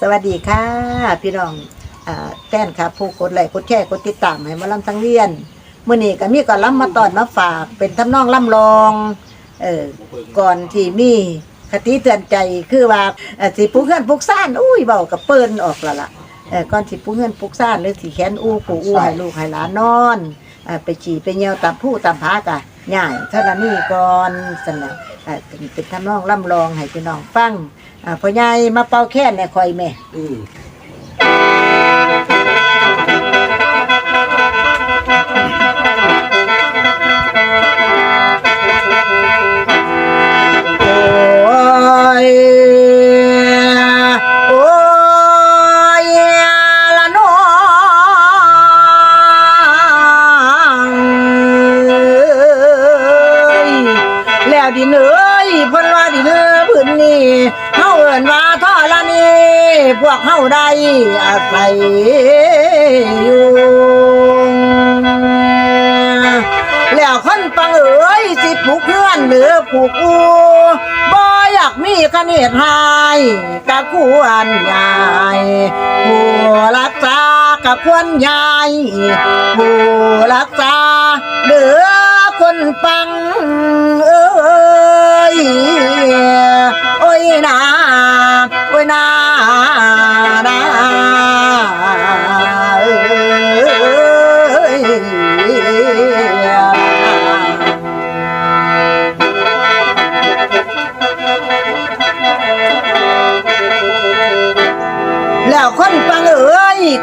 สวัสดีค่ะ พี่น้องอแฟนครับผู้กดไลค์กดแชร์กดติดตามให้มาลำทั้งเรียนมื้อนี้ก็มีก่อนล้ำมาตอนมาฝากเป็นทำนองล่ำลองเออก่อนที่มีคติเตือนใจคือว่าสิปลูกเฮือนปลูกซ่านอุ้ยเบากับเปิ้นออกละละเออก่อนสิปลูกเฮือนปลูกซ่านหรือสิแขนอู้ปูอู้ให้ลูกให้หลานนอนอไปฉี่ไปเหี่ยวตามผู้ตามพากะ ง่ายเท่านั้นนี่ก่อนสนะอ่าเป็นเป็นทำนองล่ำลองให้พี่น้องฟังอ่าพ่อใหญ่มาเป่าแค่นในคอยแม่ แล้วคนปังเอ๋ยสิผูกเพื่อนหรือผูกอูบ่อยากมีคเนตหายกะควรยายผู้รักษากะควรยายผู้รักษาเดือคนปังเอ้ยโอ้ยนาโอ้ยนา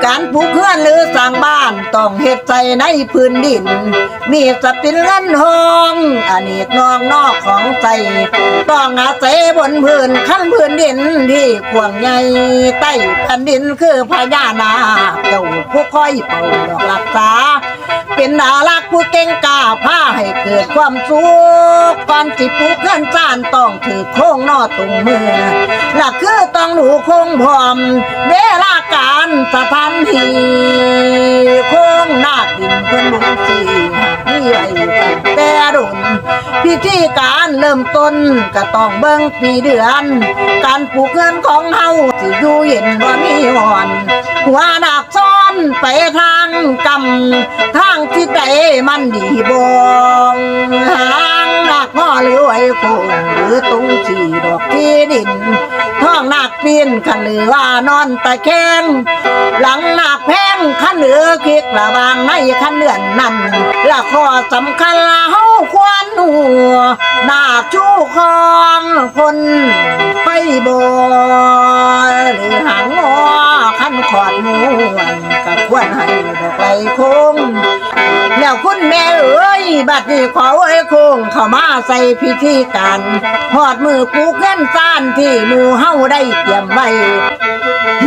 การปลูกเพื่อนหรือสร้างบ้านต้องเฮ็ดใจในพื้นดิน มีสปินเงินทองอันนี้นองนอกของใจต้องอาศัยบนพื้นขั้นพื้นดินที่กวางใหญ่ใต้แผ่นดินคือพญานาคเจ้าผู้คอยเป่าดอกรักษา เป็นนารักผู้เก่งกล้าพาให้เกิดความสุขก่อนสิปลูกเพื่อนซ่านต้องถือโค้งนอตรงมือ หลักคือต้องหนูคงพร้อม เวลาการสถานที่ค้งนาดินเพิ่นลุงสีนี่ไอ้แต่รุ่นพิธีการเริ่มต้นก็ต้องเบิ่งปีเดือน การปลูกเงินของเฮาสิอยู่เย็นบ่มีอ่อน หัวหนักซ้อนไปทางกำทางที่ใดมันดีบ่หางหนักงอหรือไว้คงหรือตุงสีดอกที่ดินท้องหนักปีนขันหรือว่านอนตะแคงหลังหนักแพงขันเหลือคิกระวางในขันเลื่อนนั่นและข้อสำคัญละเฮาควรหัวหน้าชูคองคนไปบ่หรือหางงอขันขอดมวนกับควรให้ดอกไหลคง แล้วคุณแม่เอ้ยบัดนี้ขอเอ้ยคงเข้ามาใส่พิธีการหอดมือปลูกเงินซ่านที่หมู่เฮาได้เตรียมไว้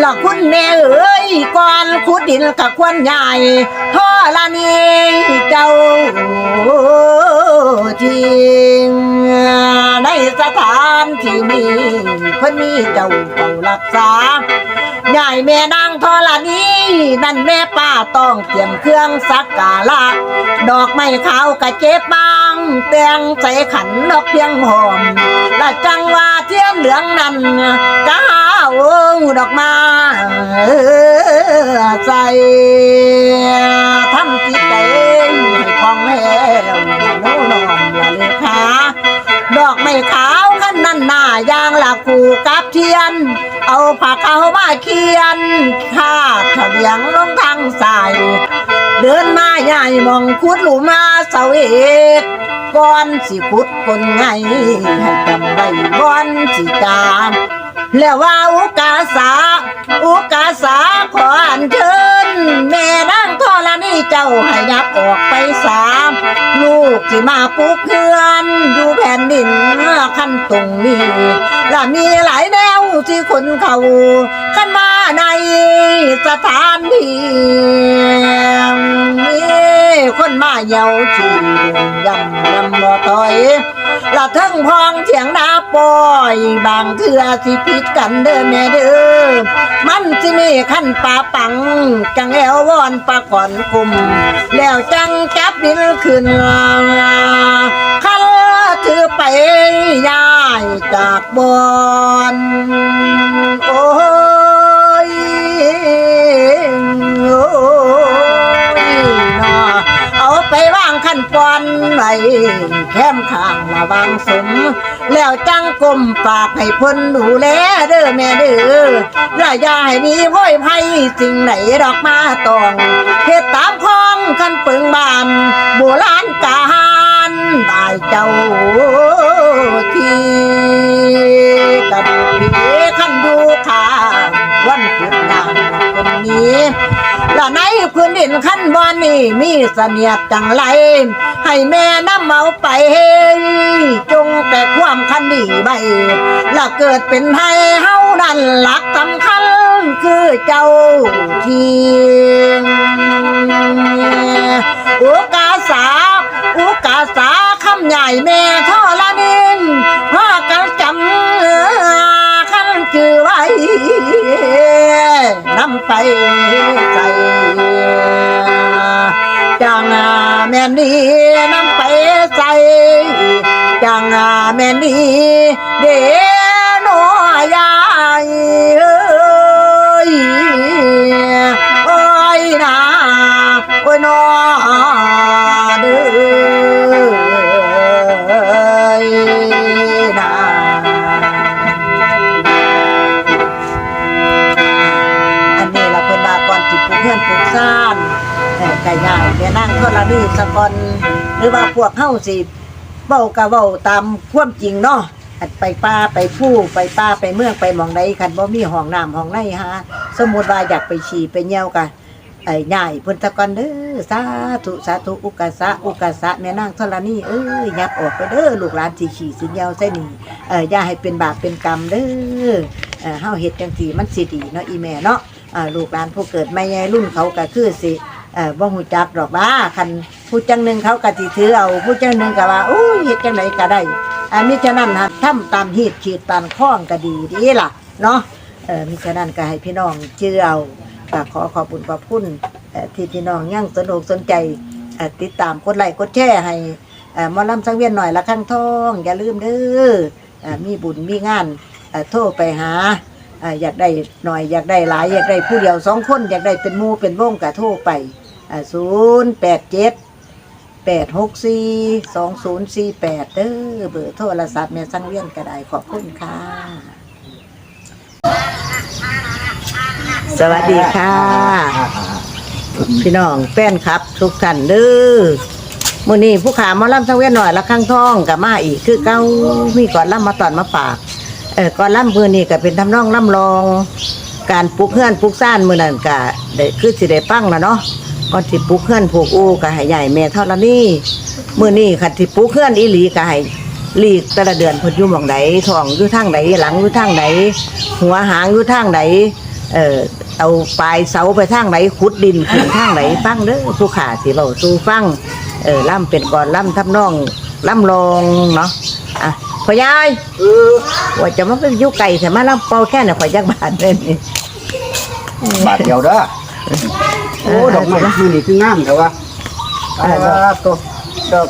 แล้วคุณแม่เอ้ยก่อนขุดดินกับควนใหญ่ท่อละนี้เจ้าจริง สถานที่นี้เพิ่นมีเจ้าเฝ้ารักษายายแม่นางทอละนี้นั่นแม่ป้าต้องเตรียมเครื่องสักการะดอกไม้ขาวกะเจ็บบางแตงใส่ขันดอกเพียงหอมและจังว่าเทียนเหลืองนั่นกะหาโอ้ดอกมาใส่ทำจิจ เข้ามาเคียนข้าเฉลียงลงทางสาย เดินมาใหญ่มองคุดหลุมมาเสาเอกก่อนสิพุดคนไงให้จำไว้ก้อนสิจาม แล้วว่าอุกาสา อุกาสาขออันเชิญแม่นางทอละนี่เจ้าให้ยับออกไปสามลูกที่มาปลูกเพื่อนอยู่แผ่นดินขั้นตรงนี้และมีหลายแนวที่คนเขาขันมาในสถานที่ คนมาเยาที่ยำยำบ่ถอยละเทิงพองเถียงนาปอยบางเทือสิผิดกันเด้อแม่เด้อมันสิมีขั้นป่าปัง จังแอววอนปลาก่อนคุม แล้วจังจับดินขึ้นคันถือไปย้ายจากบอนโอ้ วางสม แล้วจังกลมฝากให้เพ้นดูแลเด้อแม่เด้อระยาให้มีพ้อยไผ่สิ่งไหนดอกมาตองเฮ็ดตามคองคันเปิงบานโบราณกาลตายเจ้า ดินขั้นบอนนี่มีเสนียดจังไร ให้แม่น้ำเมาไปจงแต่ความคันดีใบละเกิดเป็นไทยเฮานั่นหลักสำคัญคือเจ้าทีอุกาสาอุกาสาคำใหญ่แม่ท่อละนินพ่อกันจำคันจือไว้นำไปใส่ นี้นำไปใส่จังแม่นี้เด้ ก่ย่างแม่นั่งทอดละนี่สะกอนหรือว่าพวกเฮาสิเว้าก็เว้าตามความจริงเนาะอันไปป่าไปผู้ไปป่าไปเมืองไปหมองใดคันบ่มีห้องน้ำห้องในฮะสมมุติว่าอยากไปฉี่ไปเหี่ยวกะไอ้ย่ายเพิ่นตะกอนเด้อสาธุสาธุอุกาสะอุกาสะแม่นางธรณีเอ้ยยับออกไปเด้อลูกหลานสิขี่สิเหี่ยวใส่นี่เอ่ออย่าให้เป็นบาปเป็นกรรมเด้อเอ่อเฮาเฮ็ดจังซี่มันสิดีเนาะอีแม่เนาะอ่าลูกหลานผู้เกิดไม่ใหญ่รุ่นเขาก็คือสิ เอ่อบ่ฮู้จักดอกว่าคันผู้จังหนึ่งเขาก็สิถือเอาผู้จังหนึ่งก็ว่าโอ้เฮ็ดจังไดก็ได้อันนี้ฉะนั้นฮะทำตามเหตุขีดตามข้องก็ดีดีล่ะเนาะเออมิฉะนั้นก็ให้พี่น้องเชื่อเอาก็ขอขอบคุณขอบคุณเออที่พี่น้องยังสนุกสนใจติดตามกดไลค์กดแชร์ให้เอ่อหมอลำสังเวียนหน่อยละข้างท้อง อย่าลืมเด้อเอ่อมีบุญมีงานเออโทรไปหา อ่าอยากได้หน่อยอยากได้หลาย อยากได้ผู้เดียวสองคน อยากได้เป็นหมู่เป็นวงกะโทรไปศูนย์แปดเจ็ดแปดหกสี่สองศูนย์สี่แปดเด้อเบอร์โทรศัพท์แม่สังเวียนก็ได้ขอบคุณค่ะ สวัสดีค่ะ พี่น้องแฟนครับทุกท่านเด้อมื้อนี้ผู้ขามาล่ำสังเวียนหน่อยละข้างท้องกับมาอีกคือเก้ามีก่อนล่ำมาตอนมาปาก เออก่อนล่ำมือนี่ก็เป็นทำนองล่ำลอง การปลูกเฮือนปลูกซ่านมือนั่นก็ได้คือสิได้ปั้งแล้วเนาะก่อนที่ปลูกเฮือนปลูกอูก็ให้ใหญ่แม่เท่าละนี่มือนี่คันที่ปลูกเฮือนอีหลีก็ให้หลีกแต่ละเดือนพนอยู่หม่องใดท้องอยู่ทางใดหลังอยู่ทางใดหัวหางอยู่ทางใดเออเอาปลายเสาไปทางไหนขุดดินขึ้นทางไหนฟังเด้อผู้ขาสิเว้าสู่ฟังเออล่ำเป็นก่อนล่ำทำนองล่ำลองเนาะอะ พ่อยายเออว่าจะมาเป็นอยุไก่แต่มาลำเป่าแค่ไหนข่อยจักบาทเลยนี่บาทเดียวเด้อโอ้ดอกไม้คืนนี่คืองามแต่ว่าอ่าตัวดอก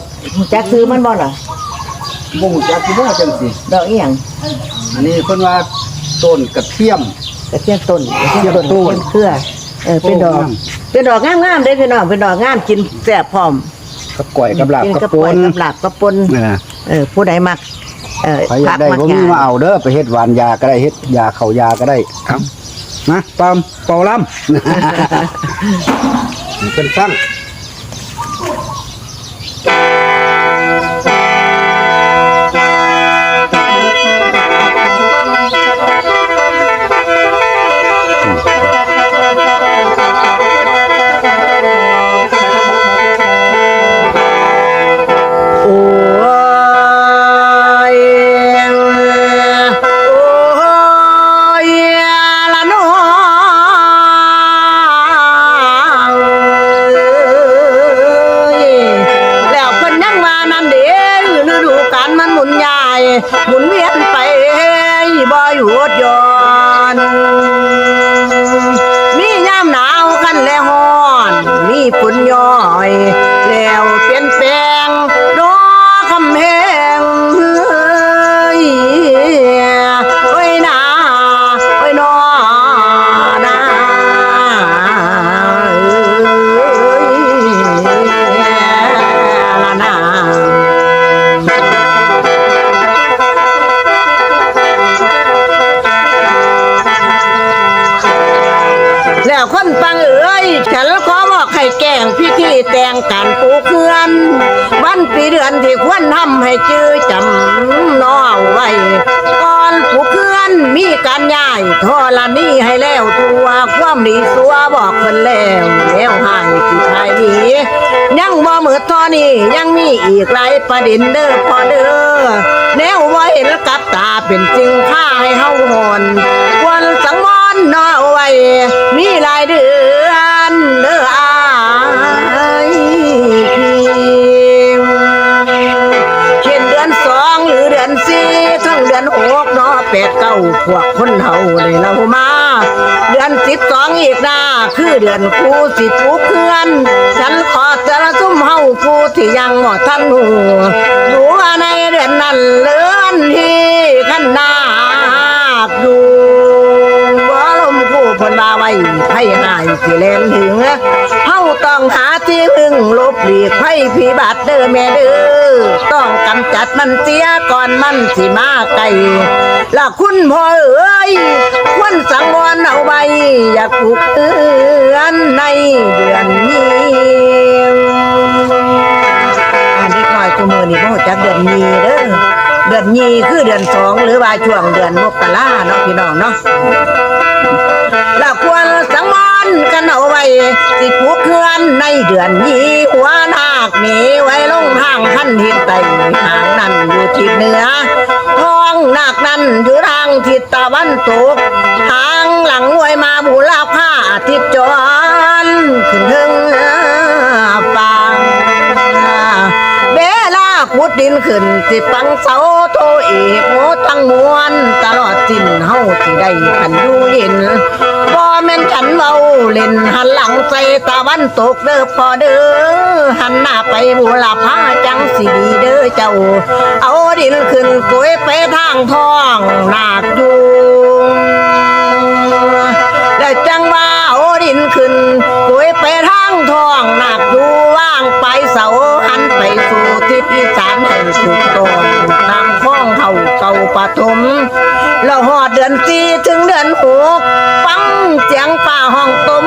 จักซื้อมันบ่ล่ะบ่ฮู้จักสิบ่จังสิดอกอีหยังอันนี้เพิ่นว่าต้นกระเทียมกระเทียมต้นกระเทียมต้นกระเทียมต้นเป็นเครือเออเป็นดอกโอ้งามเป็นดอกงามๆเด้อพี่น้องเป็นดอกงามกินแซ่บพร้อมกับก่อยกับลาบกินกับกระปปอยนกับหลาบกับปนนี่นะเออผู้ใดมัก เออใครอยากได้มับ่มีมาเอาเด้อไปเฮ็ดหวานยาก็ได้เฮ็ดยาเข้ายาก็ได้เอ้ามาปามเป่าลำนี่เป็นฟัง ที่ควรทำให้จื้อจำน้องไว้ก่อนปูเคลื่อนมีการย้ายทอละนี่ให้แล้วตัวความดีสัวบอกคนแล้วแล้วให้ที่ชายดียังบ่เหมือทอนี่ยังมีอีกหลายประเด็นเด้อพอเด้อแนวว่าเห็นกับตาเป็นจริงค่าให้เฮาหอนควรสังวรเนาะไว้มีหลายเดือนเด้ออายเงเดือนสี่ทั้งเดือนหกเนาะแปดเก้าพวกคนเฮาเลยเรามาเดือนสิบสองอีกน้าคือเดือนครูสิปูเพื่อน ฉันขอแต่ละซุ่มเฮากูที่ยังหมดท่านหูรู้ว่ในเดือนนั้นเลื่อนที่ขันนาอยู่ เพนบาไว้ให้หายสิแลนถึงเฮาต้องหาที่พึ่งลบหลีกให้พิบัติเด้อแม่เด้อต้องกำจัดมันเสียก่อนมันสิมาไกลละคุณพ่อเอ้ยควรสังวรเอาไว้อย่าผูกเอือนในเดือนนี้อันนี้น้อยตัวมือนี่พ่จักเดือนนี้เด้อ เดือนนี้คือเดือนสองหรือว่าช่วงเดือนมกราเนาะพี่น้องเนาะและควรสังวรกันเอาไว้สิผูกเคลื่อนในเดือนนี้หัวนาคหนีไว้ลงทางขั้นทิศใต้หางนั้นอยู่ทิศเหนือท้องนาคนั้นอยู่ทางทิศตะวันตกทางหลังไว้มาบูรพาอาทิตย์จรขึ้นถึง ลาขุดดินขึ้นสิปังเสาโตเอกโมทั้งมวลตลอดสิ้นเฮาสิได้คันอยู่เย็นบ่แม่นฉันเว้าเล่นหันหลังใส่ตะวันตกเด้อพอเด้อหันหน้าไปบูรพาจังสิดีเด้อเจ้า เอาดินขึ้นกวยไปทางท้องนาคอยู่แล้วจังว่าโอดินขึ้นกุยไปทางท้องหนักดูว่างไปเสาหันไปสู่ ทิศอีสานให้ถูกต้นนำข้องเขาเก่าปฐมแล้วหอดเดือนสี่ถึงเดือนหกฟังเสียงป่าห้องต้ม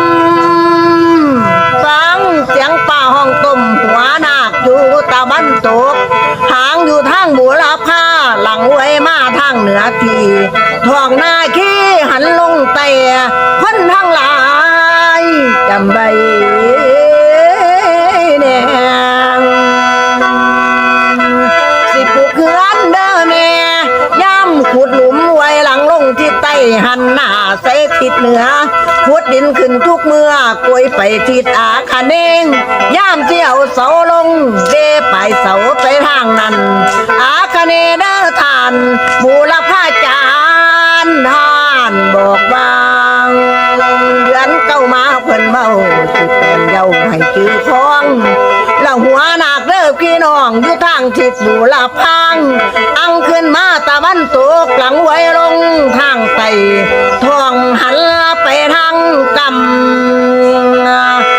ฟังเสียงป่าห้องต้มหัวนาคอยู่ตะบันตกหางอยู่ทางบุรพาหลังไว้มาทางเหนือทีทองหน้าขี้หันลงเตะคนทั้งหลายจำใบ หันหน้าใส่ทิศเหนือขุดดินขึ้นทุกเมื่อกวยไปทิศอาคาเนงย่ามเที่ยวเสาลงเดไปเสาไปทางนั้น อาคาเนเด้อทานบูรพาจารย์ทานบอกว่าเดือนเก้ามาเพิ่นเมาสิเป็นเย้าให้จื้อคอง ล้วหัวหนักเด้อพี่น้องอยู่ทางทิศบูรพัง อังขึ้นมาตะวันตกหลังไว้ลงทางไตท้องหันไปทางกำ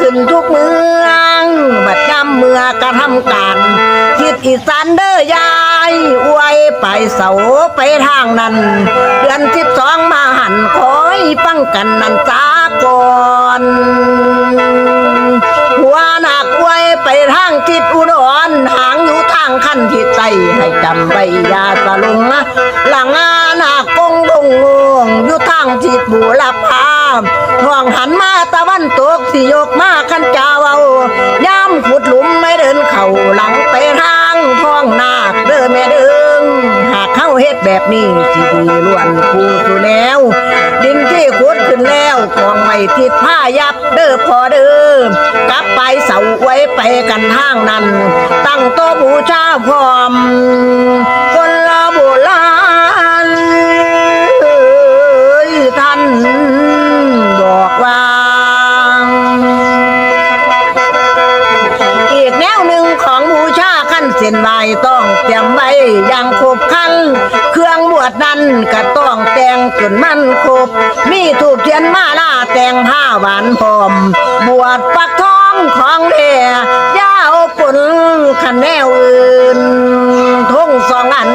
ขึ้นทุกเมือง บัดย่ำเมื่อกระทำการทิศอีสานเด้อยายอวยไปเสาไปทางนั้น เดือนสิบสองมาหันคอยฟังกันนันจาก่อนหัวหนักไว้ไปทางทิศอุดรหางอยู่ทางขั้นทิศใต้ให้จำใบยาสลุงนะหลังอาหนักกงลงงงอยู่ทางทิศบุรพา ห่วงหันมาตะวันตกสิยกมาขันจาวเอาย่ำขุดหลุมไม่เดินเข่าหลังไปทางท้องนาคเด้อแม่เด้งหากเข้าเฮ็ดแบบนี้สิดีล้วนคูสุแนวดินที่ขุดขึ้นแล้วกองไว้ทิศผ้ายับเด้อพอเด้อกลับไปเสาไว้ไปกันทางนั้น ตั้งโต๊ะบูชาพร้อมคน นมันครบ มีถูกเทียนมาล่าแต่งผ้าหวานพร้อม บวชปักทองของแท้ยาเอาปนขันแนวอื่นทงสองอัน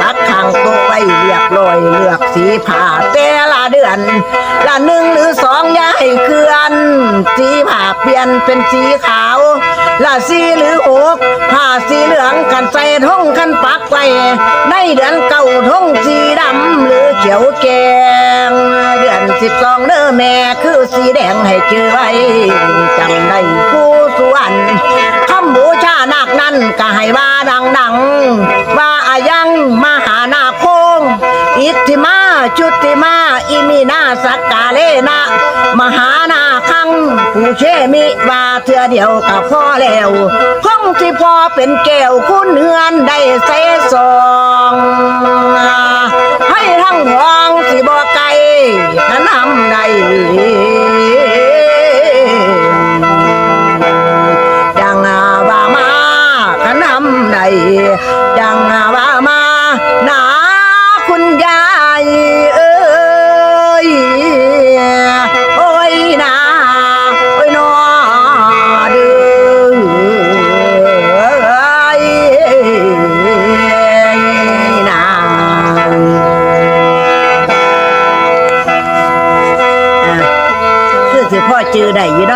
ปักข้างโตัวไว้เรียบร้อยเลือกสีผ้าแต่ละเดือน ละหนึ่งหรือสองอยาให้เคลื่อน สีผ้าเปลี่ยนเป็นสีขาว ละสีหรือหกผ้าสีเหลืองกันใส่ทงกันปักไว้ในเดือนเก่าทงสีดำหรือเขียวแกง เดือนสิบสองเด้อแม่คือสีแดงให้เจอไว้จำได้ผู้สวนคำบูชานาคนั้นก็ให้ว่าดังๆว่าอายังมหานา อิทธิมาชุติมาอิมินาสักกาเลนะ มหานาคังผู้เชมิว่าเทือเดียวกับพ่อแล้วคงที่พอเป็นแก้วคุณเฮือนได้เสสองให้ทั้งห้องสิบ่ไกลขนำได้จังว่ามาขนำได้จังว่ามานา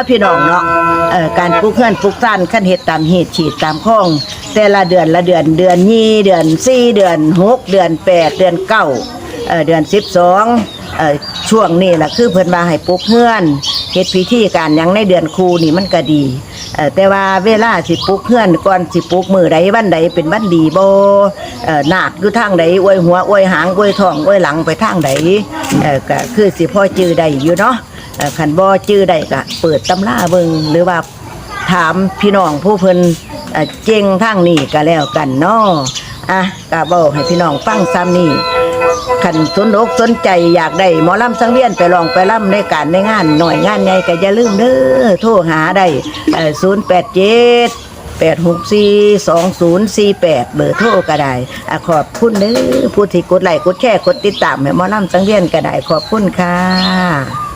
ะพี่น้องเนาะเอ่อการปลูกเพื่อนปลูกซ่านขั้นเห็ดตามเหตุฉีดตามข้องแต่ละเดือนละเดือนเดือนยี่เดือนสี่เดือนหกเดือนแปดเดือนเก้าเอ่อเดือนสิบสองเอ่อช่วงนี้แหละคือเพิ่นมาให้ปลูกเพื่อนเฮ็ดพิธีการหยังในเดือนครูนี่มันก็ดีเอ่อแต่ว่าเวลาสิปลูกเพื่อนก่อนสิปลูกมือใดวันใดเป็นวันดีบ่เอ่อนาคอยู่ทางใดอวยหัวอวยหางอวยท้องอวยหลังไปทางใดเอ่อก็คือสิพ่อจื้อได้อยู่เนาะ เอ่อคันบ่จื้อได้ก็เปิดตำราเบิงหรือว่าถามพี่น้องผู้เพิ่นเอ่อเจงทางนี้ก็แล้วกันเนาะอะก็บอกให้พี่น้องฟังซ้ำนี่ขันสนอกสนใจอยากได้หมอลำสังเวียนไปลองไปล่ำในการในงานหน่อยงานใหญ่ก็อย่าลืมเด้อโทรหาได้ศูนย์แปดเจ็ดแปดหกสี่สองศูนย์สี่แปดเบอร์โทรก็ได้ขอบคุณเด้อผู้ที่กดไลค์กดแชร์กดติดตามให้หมอลำสังเวียนก็ได้ขอบคุณค่ะ